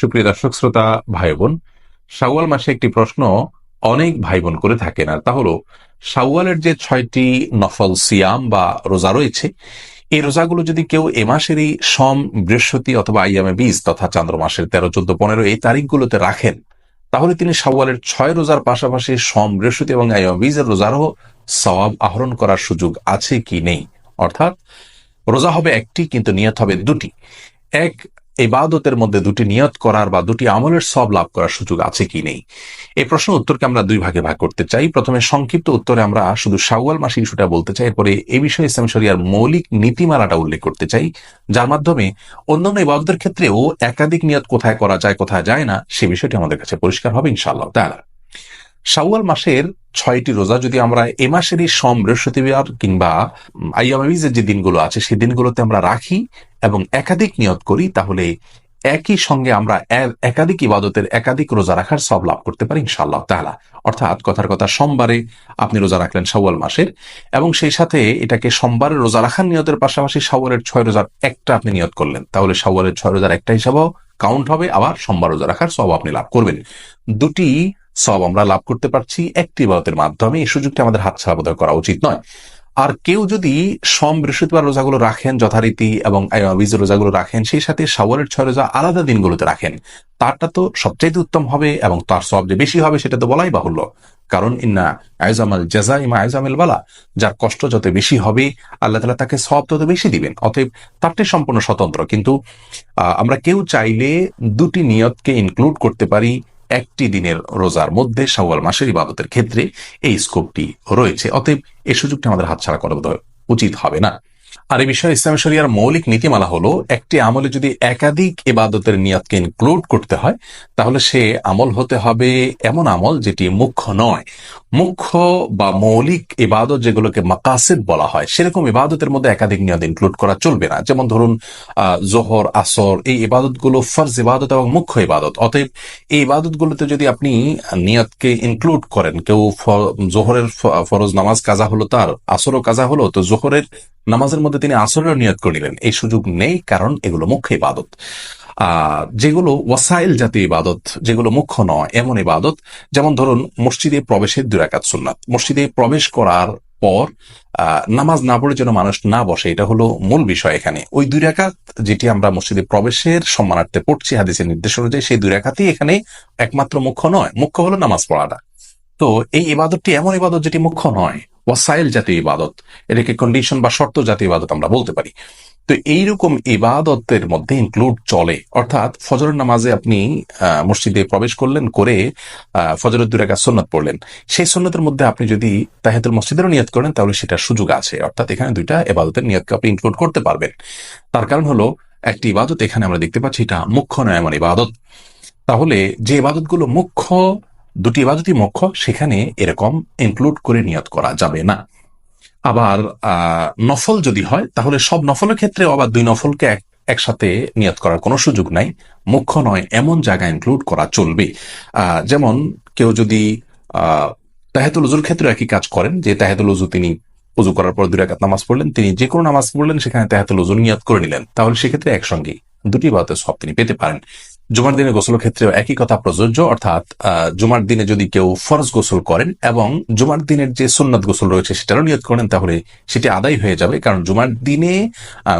সুপ্রিয় দর্শক, শ্রোতা ভাই বোন শাওয়াল মাসে একটি প্রশ্ন অনেক ভাই বোন করে থাকেন, আর তা হলো, শাওয়ালের যে ছয়টি নফল সিয়াম বা রোজা রয়েছে, এই রোজাগুলো যদি কেউ এ মাসেরই সম, বৃহস্পতি অথবা আইয়ামে বীজ তথা চান্দ্র মাসের তেরো, চোদ্দ, পনেরো এই তারিখগুলোতে রাখেন, তাহলে তিনি শাওয়ালের ছয় রোজার পাশাপাশি সম, বৃহস্পতি এবং আইয়ামে বীজের রোজারও সওয়াব আহরণ করার সুযোগ আছে কি নেই? অর্থাৎ, রোজা হবে একটি কিন্তু নিয়ত হবে দুটি। এক ইবাদতের মধ্যে দুটি নিয়ত করার বা দুটি আমলের সব লাভ করার সুযোগ আছে কি নেই? এই প্রশ্ন উত্তরকে আমরা দুই ভাগে ভাগ করতে চাই। প্রথমে সংক্ষিপ্ত উত্তরে আমরা শুধু শাওয়াল মাসে ইস্যুটা বলতে চাই, এরপরে এই বিষয়ে ইসলাম শরিয়ার মৌলিক নীতিমালাটা উল্লেখ করতে চাই, যার মাধ্যমে অন্যান্য ইবাদতের ক্ষেত্রেও একাধিক নিয়ত কোথায় করা যায়, কোথায় যায় না, সে বিষয়টি আমাদের কাছে পরিষ্কার হবে, ইনশাআল্লাহ তাআলা। শাওয়াল মাসের ছয়টি রোজা যদি আমরা এ মাসেরই সম বৃহস্পতিবার কিংবা আইয়ামিজের যে দিনগুলো আছে, সেই দিনগুলোতে আমরা রাখি এবং একাধিক নিয়ত করি, তাহলে একই সঙ্গে আমরা একাধিক ইবাদতের একাধিক রোজা রাখার সব লাভ করতে পারি ইনশাআল্লাহ তাহলা অর্থাৎ কথার কথা, সোমবারে আপনি রোজা রাখলেন শাওয়াল মাসের এবং সেই সাথে এটাকে সোমবারের রোজা রাখার নিয়তের পাশাপাশি শাওয়ালের ছয় রোজার একটা আপনি নিয়ত করলেন। তাহলে শাওয়ালের ছয় রোজার একটা হিসাবেও কাউন্ট হবে, আবার সোমবার রোজা রাখার সব আপনি লাভ করবেন। দুটি সব আমরা লাভ করতে পারছি একটি ইবাদতের মাধ্যমে। এই সুযোগটি আমাদের হাতছাড়া বোধ করা উচিত নয়। আর কেউ যদি সম বৃহস্পতিবার রোজাগুলো রাখেন, যথারীতি এবং বীজের রোজাগুলো রাখেন, সেই সাথে সাওয়ারের ছয় রোজা আলাদা দিনগুলোতে রাখেন, তারটা তো সবচাইতে উত্তম হবে এবং তার সব যে বেশি হবে সেটা তো বলাই বাহুল্য। কারণ ইন্না আয়জামাল জাজা ইমা আয়জামেল বালা, যার কষ্ট যত বেশি হবে, আল্লাহ তালা তাকে সব তত বেশি দিবেন। অতএব তারটাই সম্পূর্ণ স্বতন্ত্র। কিন্তু আমরা কেউ চাইলে দুটি নিয়তকে ইনক্লুড করতে পারি একটি দিনের রোজার মধ্যে শাওয়াল মাসের ইবাদতের ক্ষেত্রে এই স্কোপটি রয়েছে। অতএব এই সুযোগটি আমাদের হাতছাড়া করা উচিত হবে না। আর এই বিষয়ে ইসলাম শরিয়ার মৌলিক নীতিমালা হলো, একটি আমলে যদি একাধিক ইবাদতের নিয়াতকে ইনক্লুড করতে হয়, তাহলে সে আমল হতে হবে এমন আমল যেটি মুখ্য নয়। মুখ্য বা মৌলিক ইবাদত যেগুলোকে মাকাসিদ বলা হয়, সেরকম ইবাদতের মধ্যে একাধিক নিয়ত ইনক্লুড করা চলবে না। যেমন ধরুন জোহর, আসর, এই ইবাদতগুলো ফরজ ইবাদত এবং মুখ্য ইবাদত। অতএব এই ইবাদতগুলোতে যদি আপনি নিয়তকে ইনক্লুড করেন, কেউ জোহরের ফরজ নামাজ কাজা হলো তার, আসরও কাজা হলো, তো জোহরের নামাজের মধ্যে তিনি আসরের করে নিলেন এই সুযোগ নেই, কারণ এগুলো মুখ্য ইবাদত। যেগুলো ওয়াসাইল জাতীয় ইবাদত, যেগুলো মুখ্য নয়, এমন ইবাদত, যেমন ধরুন মসজিদে প্রবেশের দুরাকাত সুন্নাত। মসজিদে প্রবেশ করার পর নামাজ না পড়ে যেন মানুষ না বসে, এটা হলো মূল বিষয় এখানে। ওই দুই রেখাত যেটি আমরা মসজিদে প্রবেশের সম্মানার্থে পড়ছি, হাদিসের নির্দেশ অনুযায়ী, সেই দুই রেখাতেই এখানে একমাত্র মুখ্য নয়, মুখ্য হলো নামাজ পড়াটা। তো এই ইবাদতটি এমন ইবাদত যেটি মুখ্য নয় ওয়াসাইল জাতীয় ইবাদত, এটাকে কন্ডিশন বা শর্ত জাতীয় ইবাদত আমরা বলতে পারি। তো এইরকম ইবাদতের মধ্যে ইনক্লুড চলে, অর্থাৎ ফজরের নামাজে আপনি মসজিদে প্রবেশ করলেন, করে ফজরের কাজ সন্ন্যত পড়লেন। সেই সন্ন্যতের মধ্যে আপনি যদি তাহেতুল মসজিদেরও নিয়ত করেন, তাহলে সেটার সুযোগ আছে। অর্থাৎ এখানে দুইটা এবাদতের নিয়তকে আপনি ইনক্লুড করতে পারবেন। তার কারণ হলো, একটি ইবাদত এখানে আমরা দেখতে পাচ্ছি, এটা মুখ্য নয়, এমন ইবাদত। তাহলে যে ইবাদতগুলো মুখ্য দুটি ইবাদতই মুখ্য সেখানে এরকম ইনক্লুড করে নিয়ত করা যাবে না। আবার নফল যদি হয়, তাহলে সব নফলের ক্ষেত্রে আবার দুই নফলকে একসাথে নিয়ত করার কোনো সুযোগ নাই। মুখ্য নয়, এমন জায়গা ইনক্লুড করা চলবে। যেমন কেউ যদি তাহেতুল উজুর ক্ষেত্রে একই কাজ করেন, যে তাহেতুল উজু তিনি উজু করার পর দুই রাকাত নামাজ পড়লেন, তিনি যে কোনো নামাজ পড়লেন, সেখানে তাহেতুল উজুর নিয়ত করে নিলেন। তাহলে সেক্ষেত্রে একসঙ্গে দুটি বাতে সব তিনি পেতে পারেন। জুমার দিনে গোসলের ক্ষেত্রেও একই কথা প্রযোজ্য, অর্থাৎ জুমার দিনে যদি কেউ ফরজ গোসল করেন এবং জুমার দিনের যে সুন্নত গোসল রয়েছে সেটারও নিয়ত করেন, তাহলে সেটি আদায় হয়ে যাবে। কারণ জুমার দিনে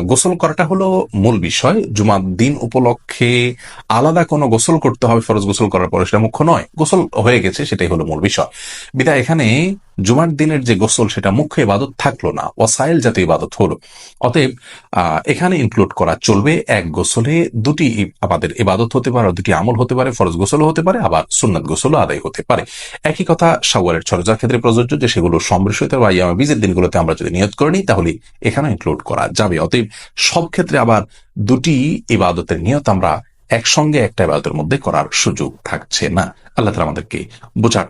গোসল করাটা হলো মূল বিষয়। জুমার দিন উপলক্ষে আলাদা কোনো গোসল করতে হবে ফরজ গোসল করার পরে, সেটা মুখ্য নয়। গোসল হয়ে গেছে, সেটাই হলো মূল বিষয়। বিদায় এখানে জুমার দিনের যে গোসল, সেটা মুখ্য ইবাদত থাকল না। ওয়াসাইল জাতীয় ইবাদত হলো। অতএব এখানে ইনক্লুড করা চলবে এক গোসলে দুটি আমাদের ইবাদত হতে পারে, দুটি আমল হতে পারে, ফরজ গোসলও হতে পারে, আবার সুন্নাত গোসলও আদায় হতে পারে। একই কথা সাওয়ারের ছরজার ক্ষেত্রে প্রযোজ্য যে সেগুলো সমৃদ্ধ বা ইয়ামা বীজের দিনগুলোতে আমরা যদি নিয়ত করে নিই, তাহলে এখানে ইনক্লুড করা যাবে। অতএব, সব ক্ষেত্রে আবার দুটি ইবাদতের নিয়ত আমরা একসঙ্গে একটা ইবাদতের মধ্যে করার সুযোগ থাকছে না। আল্লাহ তালা আমাদেরকে বোঝার